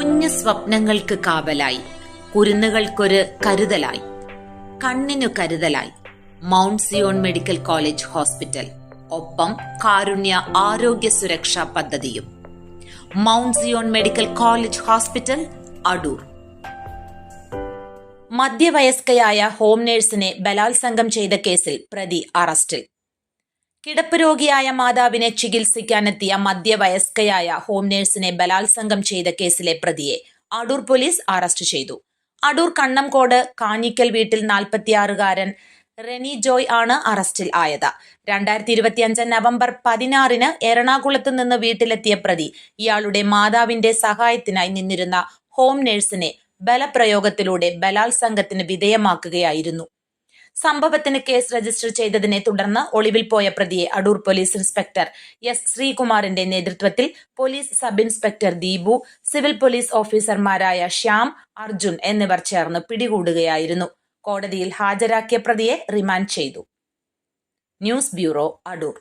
കുഞ്ഞു സ്വപ്നങ്ങൾക്ക് കാവലായി. കുരുന്നുകൾക്കൊരു കരുതലായി. കണ്ണിനു കരുതലായി. Mount Zion medical college hospital. ഒപ്പം കാരുണ്യ ആരോഗ്യ സുരക്ഷാ പദ്ധതിയും. Mount Zion medical college hospital Adoor. മധ്യവയസ്കയായ home നേഴ്സിനെ ബലാത്സംഗം ചെയ്ത കേസിൽ പ്രതി അറസ്റ്റിൽ. കിടപ്പ് രോഗിയായ മാതാവിനെ ചികിത്സിക്കാനെത്തിയ മധ്യവയസ്കയായ ഹോം നേഴ്സിനെ ബലാത്സംഗം ചെയ്ത കേസിലെ പ്രതിയെ അടൂർ പോലീസ് അറസ്റ്റ് ചെയ്തു. അടൂർ കണ്ണംകോട് കാഞ്ഞിക്കൽ വീട്ടിൽ നാൽപ്പത്തിയാറുകാരൻ റെനി ജോയ് ആണ് അറസ്റ്റിൽ ആയത്. രണ്ടായിരത്തി ഇരുപത്തിയഞ്ച് നവംബർ പതിനാറിന് എറണാകുളത്ത് നിന്ന് വീട്ടിലെത്തിയ പ്രതി ഇയാളുടെ മാതാവിന്റെ സഹായത്തിനായി നിന്നിരുന്ന ഹോം നേഴ്സിനെ ബലപ്രയോഗത്തിലൂടെ ബലാത്സംഗത്തിന് വിധേയമാക്കുകയായിരുന്നു. സംഭവത്തിന് കേസ് രജിസ്റ്റർ ചെയ്തതിനെ തുടർന്ന് ഒളിവിൽ പോയ പ്രതിയെ അടൂർ പോലീസ് ഇൻസ്പെക്ടർ എസ് ശ്രീകുമാറിന്റെ നേതൃത്വത്തിൽ police sub inspector Deepu civil police ഓഫീസർമാരായ ശ്യാം അർജുൻ എന്നിവർ ചേർന്ന് പിടികൂടുകയായിരുന്നു. കോടതിയിൽ ഹാജരാക്കിയ പ്രതിയെ റിമാൻഡ് ചെയ്തു. News bureau Adoor.